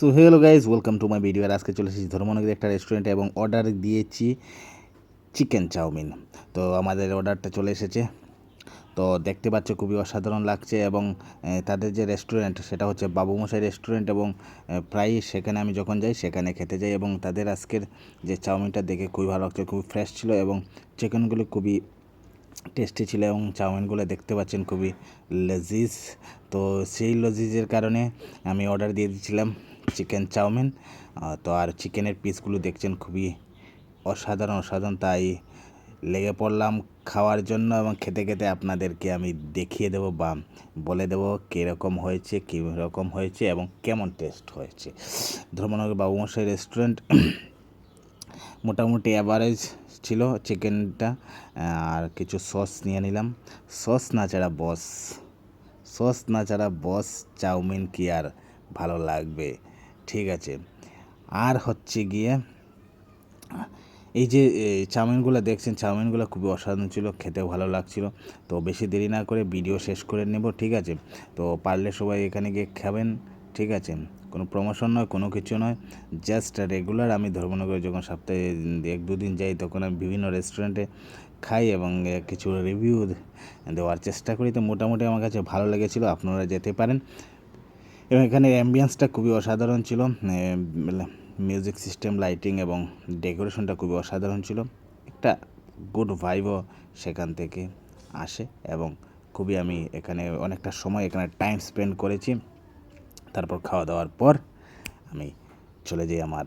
So hello guys welcome to my video আর আজকে চলে এসেছি ধর্মনগরের একটা রেস্টুরেন্টে এবং অর্ডার দিয়েছি চিকেন চাউমিন। তো আমাদের অর্ডারটা চলে এসেছে। তো দেখতে পাচ্ছ খুবই অসাধারণ লাগছে এবং তাদের যে রেস্টুরেন্ট সেটা হচ্ছে বাবুমশাই রেস্টুরেন্ট এবং প্রায়ই সেখানে আমি যখন যাই সেখানে খেতে যাই এবং তাদের আজকের যে চাউমিনটা দেখে খুবই ভালো লাগছে, খুবই ফ্রেশ ছিল এবং চিকেনগুলো খুবই টেস্টি ছিল এবং চাউমিনগুলো দেখতে পাচ্ছেন খুবই লজিজ। তো সেই লজিজের কারণে আমি অর্ডার দিয়ে দিয়েছিলাম চিকেন চাউমিন তো আর চিকেনের পিসগুলো দেখছেন খুবই অসাধারণ অসাধারণ। তাই লেগে পড়লাম খাওয়ার জন্য এবং খেতে খেতে আপনাদেরকে আমি দেখিয়ে দেবো বা বলে দেবো কীরকম হয়েছে কীরকম হয়েছে এবং কেমন টেস্ট হয়েছে। ধর্মনগর বাবুমশাই রেস্টুরেন্ট মোটামুটি অ্যাভারেজ ছিল চিকেনটা আর কিছু সস নিয়ে নিলাম। সস না ছাড়া বস, সস না ছাড়া বস চাউমিন কি আর ভালো লাগবে? ঠিক আছে। আর হচ্ছে গিয়ে, এই যে চাউমিনগুলো দেখছেন, চাউমিনগুলো খুবই অসাধারণ ছিল, খেতেও ভালো লাগছিল। তো বেশি দেরি না করে ভিডিও শেষ করে নেব, ঠিক আছে? তো পারলে সবাই এখানে গিয়ে খাবেন, ঠিক আছে? কোনো প্রমোশন নয়, কোনো কিছু নয়। জাস্ট রেগুলার আমি ধর্মনগরে যখন সপ্তাহে এক দুদিন যাই, তখন আমি বিভিন্ন রেস্টুরেন্টে খাই এবং কিছু রিভিউ দেওয়ার চেষ্টা করি। তো মোটামুটি আমার কাছে ভালো লেগেছিলো, আপনারা যেতে পারেন। এবং এখানে অ্যাম্বিয়েন্সটা খুবই অসাধারণ ছিল। মিউজিক সিস্টেম লাইটিং এবং ডেকোরেশনটা খুবই অসাধারণ ছিল। একটা গুড ভাইবও সেখান থেকে আসে এবং খুবই আমি এখানে অনেকটা সময় এখানে টাইম স্পেন্ড করেছি। তারপর খাওয়া দাওয়ার পর আমি চলে যাই আমার